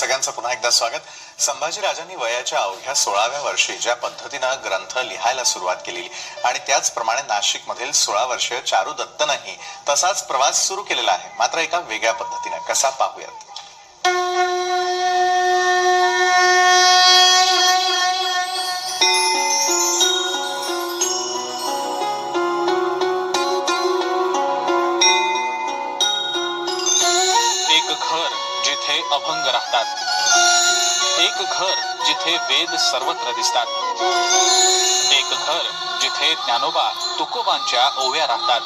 सगळ्यांचं पुन्हा एकदा स्वागत. संभाजी राजांनी वयाच्या अवघ्या सोळाव्या वर्षी ज्या पद्धतीनं ग्रंथ लिहायला सुरुवात केली आणि त्याचप्रमाणे नाशिक मधील सोळा वर्षीय चारू दत्तनही तसाच प्रवास सुरू केलेला आहे. मात्र एका वेगळ्या पद्धतीनं कसा पाहूयात? एक घर जिथे वेद सर्वत्र दिसतात. एक घर जिथे ज्ञानोबा तुकोबांच्या ओव्या राहतात.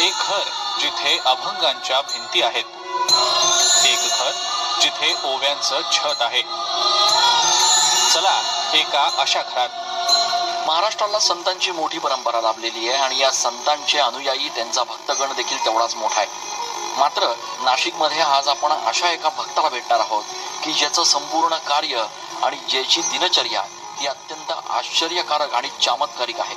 एक घर जिथे अभंगांच्या भिंती आहेत. एक घर जिथे ओव्यांचं छत आहे. चला एका अशा घरात. महाराष्ट्राला संतांची मोठी परंपरा लाभलेली आहे आणि या संतांचे अनुयायी त्यांचा भक्तगण देखील तेवढाच मोठा आहे. मात्र नाशिकमध्ये आज आपण अशा एका भक्ताला भेटणार आहोत. की ज्याचं संपूर्ण कार्य आणि ज्याची दिनचर्या ही अत्यंत आश्चर्यकारक आणि चमत्कारिक आहे.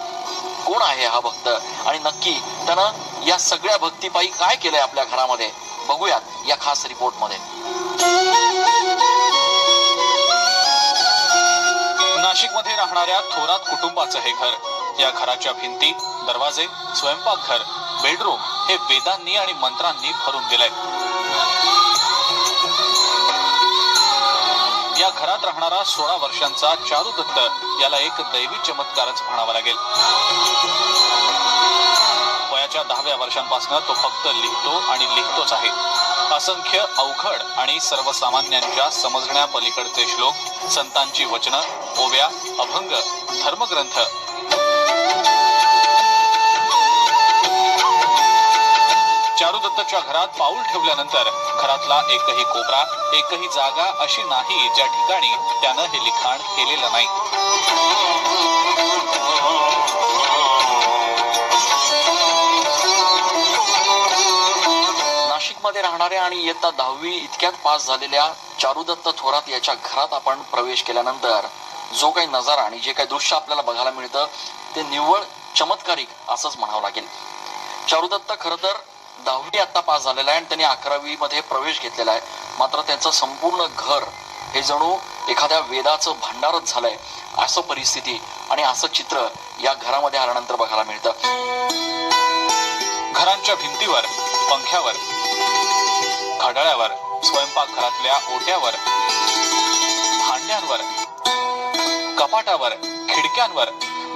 कोण आहे हा भक्त? आणि नक्की त्यानं या सगळ्या भक्तीपायी काय केलंय आपल्या घरामध्ये? बघूयात या खास रिपोर्टमध्ये. नाशिकमध्ये राहणाऱ्या थोरात कुटुंबाचं हे घर या घराच्या भिंती दरवाजे स्वयंपाकघर बेडरूम हे वेदांनी आणि मंत्रांनी भरून दिलंय. घरात राहणारा सोळा वर्षांचा चारू दत्त याला एक दैवी चमत्कारच म्हणावा लागेल. वयाच्या दहाव्या वर्षांपासून तो फक्त लिहितो आणि लिहितोच आहे. असंख्य अवघड आणि सर्वसामान्यांच्या समजण्यापलीकडचे श्लोक संतांची वचनं ओव्या अभंग धर्मग्रंथ दत्तच्या घरात पाऊल ठेवल्यानंतर घरातला एकही कोपरा एकही जागा अशी नाही ज्या ठिकाणी त्यानं हे लिखाण केलेलं नाही. मध्ये राहणाऱ्या आणि इयत्ता दहावी इतक्यात पास झालेल्या चारुदत्त थोरात याच्या घरात आपण प्रवेश केल्यानंतर जो काही नजारा आणि जे काही दृश्य आपल्याला बघायला मिळतं ते निव्वळ चमत्कारिक असंच म्हणावं लागेल. चारुदत्त खरं तर दहावी आता पास झालेला आहे आणि त्यांनी अकरावी मध्ये प्रवेश घेतलेला आहे. मात्र त्यांचं संपूर्ण घर हे जणू एखाद्या वेदाचं भांडारच झालंय. असं परिस्थिती आणि असं चित्र या घरामध्ये आल्यानंतर बघायला मिळतं. घरांच्या भिंतीवर पंख्यावर घड्याळ्यावर स्वयंपाकघरातल्या ओट्यावर भांड्यांवर कपाटावर खिडक्यांवर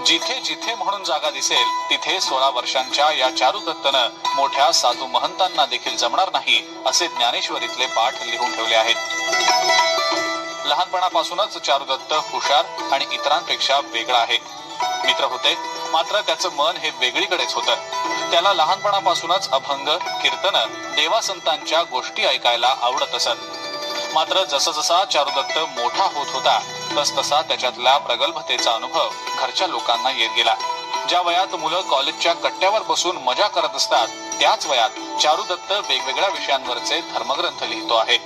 जिथे जिथे म्हणून जागा दिसेल तिथे सोळा वर्षांच्या या चारू दत्तनं मोठ्या साधू महंतांना देखील जमणार नाही असे ज्ञानेश्वरीतले पाठ लिहून ठेवले आहेत. लहानपणापासूनच चारुदत्त हुशार आणि इतरांपेक्षा वेगळा आहे. मित्र होते मात्र त्याचं मन हे वेगळीकडेच होतं. त्याला लहानपणापासूनच अभंग कीर्तन देवासंतांच्या गोष्टी ऐकायला आवडत असत. मात्र जसजसा चारुदत्त मोठा होत होता तस तसा त्याच्यातल्या प्रगल्भतेचा अनुभव घरच्या लोकांना येत गेला. ज्या वयात मुलं कॉलेजच्या कट्ट्यावर बसून मजा करत असतात त्याच वयात चारुदत्त वेगवेगळ्या विषयांवरचे धर्मग्रंथ लिहितो आहे.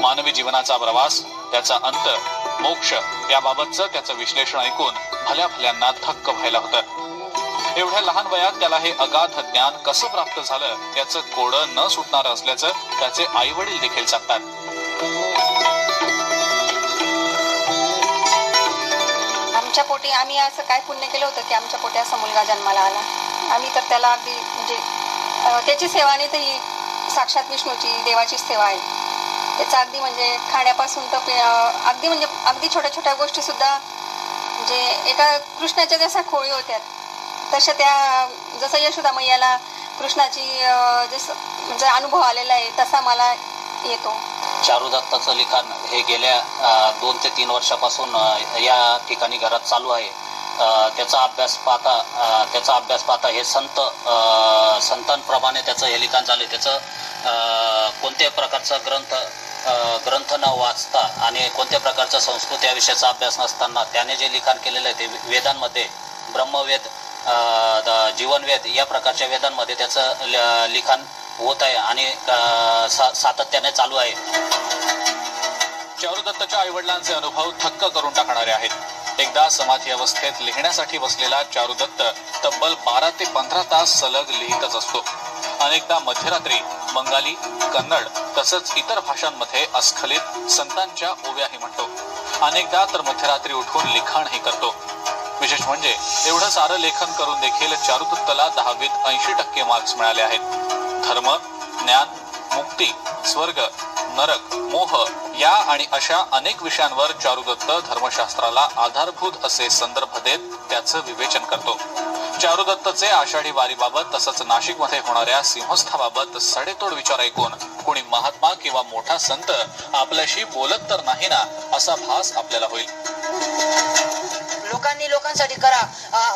मानवी जीवनाचा प्रवास त्याचा अंत मोक्ष याबाबतचं त्याचं विश्लेषण ऐकून भल्या भल्यांना थक्क व्हायला होतं. एवढ्या लहान वयात त्याला हे अगाध ज्ञान कसं प्राप्त झालं याचं कोडं न सुटणार असल्याचं त्याचे आई वडील देखील सांगतात. आमच्या पोटी आम्ही असं काय पुण्य केलं होतं की आमच्या पोटी असा मुलगा जन्माला आला. आम्ही तर त्याला अगदी म्हणजे त्याची सेवा नाही तर ही साक्षात विष्णूची देवाची सेवा आहे. त्याचा अगदी म्हणजे खाण्यापासून तर पे- अगदी म्हणजे अगदी छोट्या छोट्या गोष्टी सुद्धा म्हणजे एका कृष्णाच्या जशा खोळी होत्या तशा त्या जसं यशोदा मैयाला कृष्णाची जसं म्हणजे अनुभव आलेला आहे तसा मला येतो. चारुदत्ताचं लिखाण हे गेल्या दोन ते तीन वर्षापासून या ठिकाणी घरात चालू आहे. त्याचा अभ्यास पाहता त्याचा अभ्यास पाहता हे संत संतांप्रमाणे त्याचं हे लिखाण झालं त्याचं कोणत्याही प्रकारचा ग्रंथ ग्रंथ न वाचता आणि कोणत्या प्रकारचा संस्कृत या विषयाचा अभ्यास नसताना त्याने जे लिखाण केलेलं आहे ते वेदांमध्ये ब्रह्मवेद जीवनवेद या प्रकारच्या वेदांमध्ये त्याचं लिखाण होत आहे आणि सा- सातत्याने चालू आहे. चारुदत्तच्या आई वडिलांचे अनुभव थक्क करून टाकणारे आहेत. एकदा समाधी अवस्थेत लिहिण्यासाठी बसलेला चारुदत्त तब्बल बारा ते पंधरा तास सलग लिहितच असतो. अनेकदा मध्यरात्री बंगाली कन्नड तसंच इतर भाषांमध्ये अस्खलित संतांच्या ओव्याही म्हणतो. अनेकदा तर मध्यरात्री उठून लिखाणही करतो. विशेष म्हणजे एवढं सारं लेखन करून देखील चारुदत्तला दहावीत ऐंशी टक्के मार्क्स मिळाले आहेत. धर्म ज्ञान मुक्ती स्वर्ग नरक मोह या आणि अशा अनेक विषयांवर चारुदत्त धर्मशास्त्राला आधारभूत असे संदर्भ देत त्याचं विवेचन करतो. चारुदत्तचे आषाढी वारीबाबत तसंच नाशिकमध्ये होणाऱ्या सिंहस्थाबाबत सडेतोड विचार ऐकून कोणी महात्मा किंवा मोठा संत आपल्याशी बोलत तर नाही ना असा भास आपल्याला होईल. लोकांनी लोकांसाठी करा.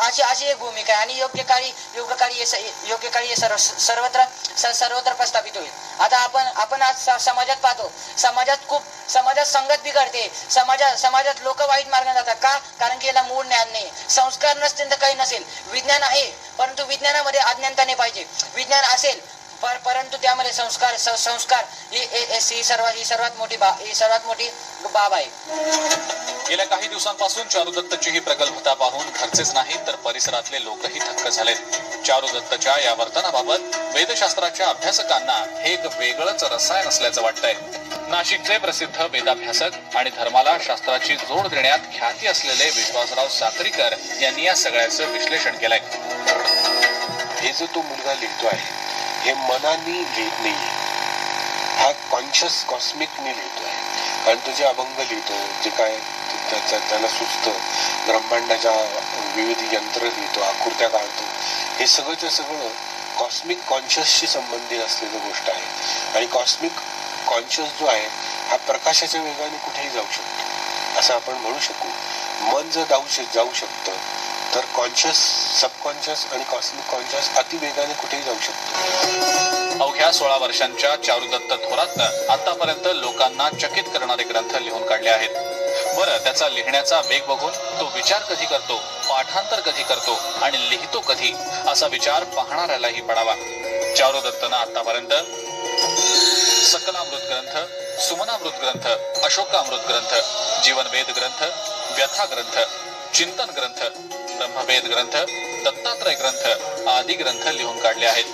अशी अशी एक भूमिका आहे. आणि योग्य काळी योग्य काळी योग्य काळी सर्व सर्वत्र सर्वत्र प्रस्थापित होईल. आता आपण आपण आज समाजात पाहतो. समाजात खूप समाजात संगत बिघडते. समाजात समाजात लोक वाईट मार्गाने जातात. का? कारण की याला मूळ ज्ञान नाही. संस्कार नसतील तर काही नसेल. विज्ञान आहे परंतु विज्ञानामध्ये अज्ञानता नाही पाहिजे. विज्ञान असेल पर- परंतु त्यामध्ये संस्कार संस्कार. ही ही- ही सर्वात ही सर्वात मोठी बा ही सर्वात मोठी बाब आहे. गेल्या काही दिवसांपासून चारुदत्तची ही प्रगल्भता पाहून घरचेच नाही तर परिसरातले लोकही थक्क झालेत. चारुदत्तच्या या वर्तनाबाबत वेदशास्त्राच्या अभ्यासकांना हे एक वेगळंच रसायन असल्याचं वाटतंय. नाशिकचे प्रसिद्ध वेदाभ्यासक आणि धर्माला शास्त्राची जोड देण्यात ख्याती असलेले विश्वासराव साक्रीकर यांनी या सगळ्याचं विश्लेषण केलंय. हे जो तो मुलगा लिहितो आहे हे मनाने लिहित नाही हा कॉन्शियस कॉस्मिकने लिहितो आहे कारण तो जे अभंग लिहितो जे काय त्याचं त्याला सुचतं. ब्रह्मांडाच्या विविध यंत्र लिहितो आकृत्या काढतो. हे सगळंच्या सगळं कॉस्मिक कॉन्शियसशी संबंधित असलेली गोष्ट आहे. आणि कॉस्मिक कॉन्शियस जो आहे हा प्रकाशाच्या वेगाने कुठेही जाऊ शकतो. असं आपण म्हणू शकू. मन जर जाऊ शक जाऊ शकतं तर कॉन्शियस सबकॉन्शियस आणि कॉस्मिक कॉन्शियस अतिवेगाने कुठेही जाऊ शकतो. अवघ्या सोळा वर्षांच्या चारुदत्त थोरातनं आतापर्यंत लोकांना चकित करणारे ग्रंथ लिहून काढले आहेत. बरं त्याचा लिहिण्याचा वेग बघून तो विचार कधी करतो पाठांतर कधी करतो आणि लिहितो कधी असा विचार पाहणाऱ्यालाही पडावा. चारुदत्तनं आतापर्यंत सकलामृत ग्रंथ सुमनामृत ग्रंथ अशोकामृत ग्रंथ जीवनवेद ग्रंथ व्यथा ग्रंथ चिंतन ग्रंथ ब्रह्मवेद ग्रंथ दत्तात्रय ग्रंथ आदी ग्रंथ लिहून काढले आहेत.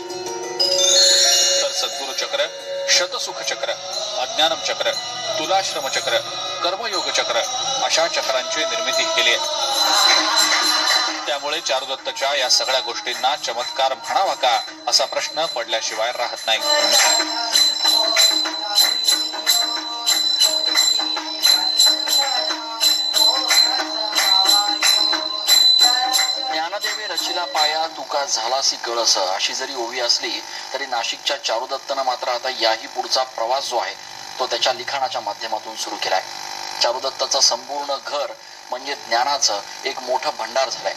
तर सद्गुरु चक्र शतसुख चक्र अज्ञानम चक्र तुलाश्रम चक्र कर्मयोग चक्र अशा चक्रांची निर्मिती केली आहे. त्यामुळे चारुदत्तच्या या सगळ्या गोष्टींना चमत्कार म्हणावा का असा प्रश्न पडल्याशिवाय राहत नाही. रचिला पाया तुका झालासी कळस अशी जरी ओवी असली तरी नाशिकच्या चारुदत्तनं मात्र आता याही पुढचा प्रवास जो आहे तो त्याच्या लिखाणाच्या माध्यमातून सुरू केलाय. चारुदत्ताचं संपूर्ण घर म्हणजे ज्ञानाचं एक मोठं भंडार झालंय.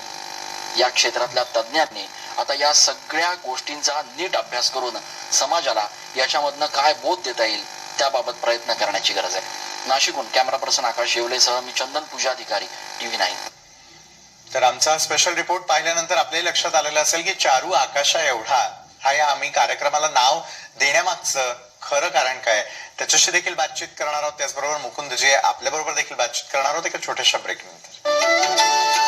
या क्षेत्रातल्या तज्ज्ञांनी आता या सगळ्या गोष्टींचा नीट अभ्यास करून समाजाला याच्यामधनं काय बोध देता येईल त्याबाबत प्रयत्न करण्याची गरज आहे. नाशिकहून कॅमेरा पर्सन आकाश येवलेसह मी चंदन पूजा अधिकारी टीव्ही नाईन. तर आमचा स्पेशल रिपोर्ट पाहिल्यानंतर आपल्याही लक्षात आलेलं असेल की चारू आकाशा एवढा. हा या आम्ही कार्यक्रमाला नाव देण्यामागचं खरं कारण काय? त्याच्याशी देखील बातचीत करणार आहोत. त्याचबरोबर मुकुंद जे आपल्याबरोबर देखील बातचीत करणार आहोत. एका छोट्याशा ब्रेकनंतर